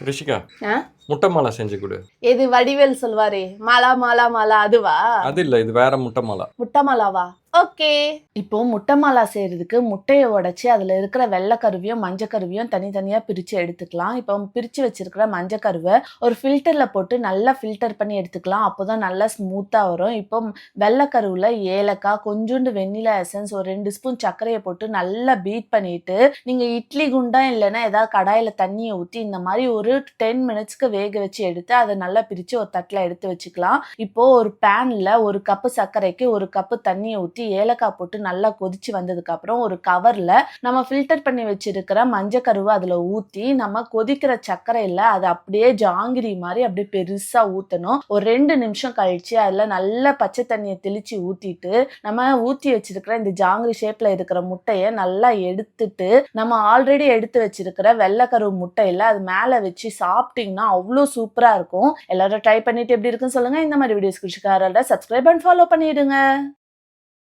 Richtiger. Hã? முட்டை மாலை செஞ்சு கொடு. எது வடிவேல் சொல்வாரே? மாலா மாலா மாலா அதுவா? அது இல்ல இது வேற முட்டை மாலை முட்டை மாலாவா ஓகே. இப்போ முட்டை மாலா செய்யறதுக்கு முட்டையை உடைச்சி அதுல இருக்கிற வெள்ளை கருவியும் மஞ்சள் கருவியும் தனித்தனியா பிரிச்சு எடுத்துக்கலாம். இப்போ பிரிச்சு வச்சிருக்கிற மஞ்சள் கருவை ஒரு ஃபில்டர்ல போட்டு நல்லா ஃபில்டர் பண்ணி எடுத்துக்கலாம். அப்போதான் நல்லா ஸ்மூத்தா வரும். இப்போ வெள்ளை கருவுல ஏலக்காய் கொஞ்சோண்டு வெண்ணிலா எசன்ஸ் ஒரு ரெண்டு ஸ்பூன் சர்க்கரையை போட்டு நல்லா பீட் பண்ணிட்டு நீங்க இட்லி குண்டா இல்லைன்னா ஏதாவது கடாயில தண்ணியை ஊற்றி இந்த மாதிரி ஒரு டென் மினிட்ஸ்க்கு வேக வச்சு எடுத்து அதை நல்லா பிரிச்சு ஒரு தட்டில் எடுத்து வச்சுக்கலாம். இப்போ ஒரு பேன்ல ஒரு கப்பு சர்க்கரைக்கு ஒரு கப்பு தண்ணியை ஊற்றி ஏலக்காய் போட்டு நல்லா கொதிச்சு வந்ததுக்கு அப்புறம் ஒரு கவர்ல நம்ம ஃபில்டர் பண்ணி வச்சிருக்கிற மஞ்சள் கருவை அதுல ஊத்தி நம்ம கொதிக்கிற சர்க்கரையில அதை அப்படியே ஜாங்கிரி மாதிரி அப்படியே பெருசா ஊற்றணும் ஒரு ரெண்டு நிமிஷம் கழிச்சு அதுல நல்ல பச்சை தண்ணியை தெளிச்சு ஊத்திட்டு நம்ம ஊத்தி வச்சிருக்கிற இந்த ஜாங்கிரி ஷேப்ல இருக்கிற முட்டையை நல்லா எடுத்துட்டு நம்ம ஆல்ரெடி எடுத்து வச்சிருக்கிற வெள்ளைக்கரு முட்டையில் அது மேல வச்சு சாப்பிட்டீங்கன்னா அவ்வளோ சூப்பராக இருக்கும். எல்லாரும் ட்ரை பண்ணிட்டு எப்படி இருக்குன்னு சொல்லுங்க. இந்த மாதிரி வீடியோஸ் குடிச்சுக்காரல்ல சப்ஸ்கிரைப் அண்ட் ஃபாலோ பண்ணிடுங்க.